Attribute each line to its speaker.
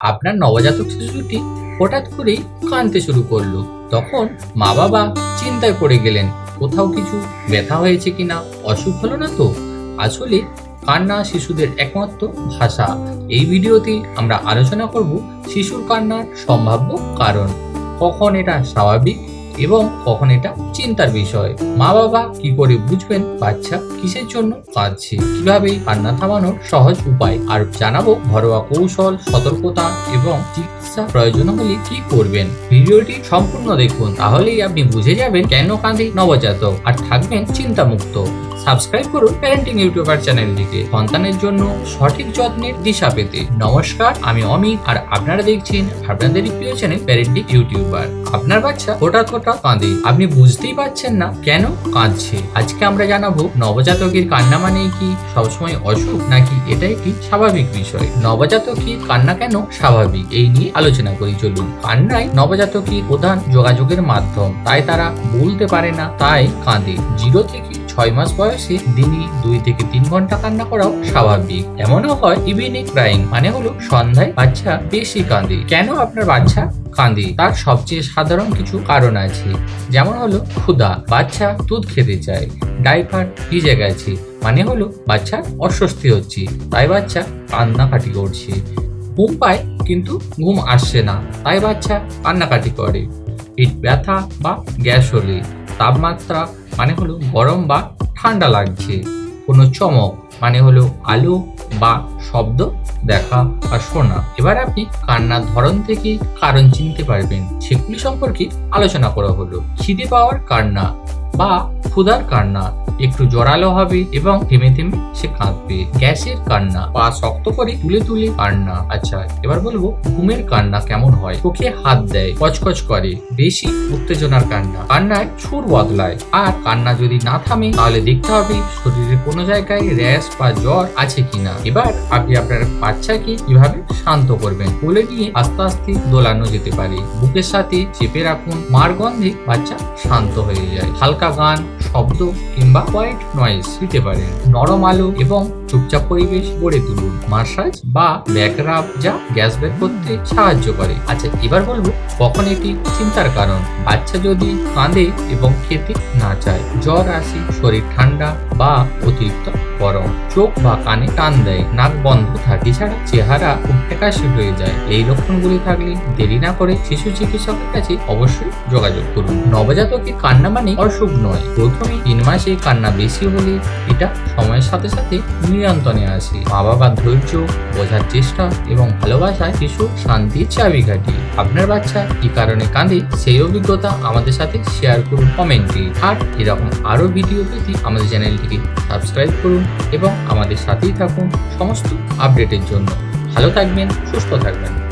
Speaker 1: আপনার নবজাতক শিশুটি হঠাৎ করেই কাঁদতে শুরু করল। তখন মা বাবা চিন্তায় পড়ে গেলেন, কোথাও কিছু ব্যথা হয়েছে কিনা? অসুখ হলো না তো? আসলে কান্না শিশুদের একমাত্র ভাষা। এই ভিডিওতে আমরা আলোচনা করব শিশুর কান্নার সম্ভাব্য কারণ। কখন এটা স্বাভাবিক? এবং কখন এটা চিন্তার বিষয়। মা বাবা কি করে বুঝবেন বাচ্চা কিসের জন্য কাঁদছে? কীভাবে কান্না থামানোর সহজ উপায়? আর জানাব ঘরোয়া কৌশল, সতর্কতা এবং চিকিৎসা প্রয়োজন হলে কি করবেন? ভিডিওটি সম্পূর্ণ দেখুন, তাহলেই আপনি বুঝে যাবেন কেন কাঁদে নবজাতক। আর থাকবেন চিন্তামুক্ত। সাবস্ক্রাইব করুন প্যারেন্টিং ইউটিউবার চ্যানেলটিকে। সন্তানের জন্য সঠিক যত্নের দিশা পেতে। নমস্কার, আমি অমিত, আর আপনারা দেখছেন আপনাদের প্রিয় চ্যানেল প্যারেন্টিং ইউটিউবার আপনার বাচ্চা হঠাৎ হঠাৎ কাঁদে। আপনি বুঝতেই পারছেন না কেন কাঁদছে। আজকে আমরা জানাব, নবজাতকের কান্না মানে কি সবসময় অসুখ, নাকি এটা একটি স্বাভাবিক বিষয়? নবজাতকের কান্না কেন স্বাভাবিক? এই নিয়ে আলোচনা করি, চলুন। কান্নাই নবজাতকের প্রধান যোগাযোগের মাধ্যম। তাই তারা বলতে পারে না, তাই কাঁদে। জিরো থেকে ছয় মাস বয়সে দিনই দুই থেকে তিন ঘণ্টা কান্না করাও স্বাভাবিক। এমনও হয় ইভিনিং ক্রাইং মানে হলো সন্ধ্যায় বাচ্চা বেশি কাঁদে। কেন আপনার বাচ্চা কাঁদে? তার সবচেয়ে সাধারণ কিছু কারণ আছে। যেমন হলো ক্ষুধা, বাচ্চা দুধ খেতে চায়, ডাইপার ভিজে গেছে মানে হলো বাচ্চা অস্বস্তি হচ্ছে, তাই বাচ্চা কান্নাকাটি করছে। ঘুম পায় কিন্তু ঘুম আসছে না, তাই বাচ্চা কান্নাকাটি করে। পেট ব্যথা বা গ্যাস হলে, তাপমাত্রা মানে হলো গরম বা ঠান্ডা লাগছে। কোনো চমক মানে হলো আলো বা শব্দ দেখা বা শোনা। এবার আপনি কান্নার ধরন থেকে কারণ চিনতে পারবেন। সেগুলি সম্পর্কে আলোচনা করা হলো। খিদে পাওয়ার কান্না বা ক্ষুধার কান্না, একটু জোরালো হবে এবং থেমে থেমে সে কাঁদবে। গ্যাসের কান্না, পা শক্ত করে তুলে তুলে কান্না। আচ্ছা এবার বলব ঘুমের কান্না কেমন হয়? চোখে হাত দেয়, কচকচ করে, বেশি উত্তেজনার কান্না। কান্নায় সুর বদলায়, আর কান্না যদি না থামে, তাহলে দেখতে হবে শরীরের কোনো জায়গায় র্যাশ বা জ্বর আছে কিনা। এবার আপনি আপনার বাচ্চাকে কীভাবে শান্ত করবেন? কোলে নিয়ে আস্তে আস্তে দোলানো যেতে পারে। বুকের সাথে চেপে রাখুন। মার গন্ধে বাচ্চা শান্ত হয়ে যায়। হালকা গান শব্দ কিংবা হোয়াইট নয়েজ দিতে পারেন নরম আলো এবং চুপচাপ পরিবেশ গড়ে তুলুন। মাসাজ বা ব্যাক রাব যা গ্যাস বের করতে সাহায্য করে। আচ্ছা এবার বলব কখন এটি চিন্তার কারণ। বাচ্চা যদি কাঁদে এবং খেতে না চায়, জ্বর, আসে, শরীর ঠান্ডা বা অতিরিক্ত গরম চোখ বা কানে টান দেয়, নাক বন্ধ থাকে এছাড়া চেহারা খুব হয়ে যায়। এই লক্ষণগুলি থাকলে দেরি না করে শিশু চিকিৎসকের কাছে অবশ্যই যোগাযোগ করুন। নবজাতকের কান্না মানে অসুখ নয়। প্রথমে তিন মাসে কান্না বেশি হলে এটা সময়ের সাথে সাথে নিয়ন্ত্রণে আসে। মা বাবার ধৈর্য, বোঝার চেষ্টা এবং ভালোবাসায় শিশু শান্তির চাবিকাঠি আপনার বাচ্চা কি কারণে কাঁদে সেই অভিজ্ঞতা আমাদের সাথে শেয়ার করুন কমেন্টে। আর এরকম আরও ভিডিও পেতে আমাদের চ্যানেলটিকে সাবস্ক্রাইব করুন। এবং আমাদের সাথেই থাকুন সমস্ত আপডেটের জন্য। ভালো থাকবেন সুস্থ থাকবেন।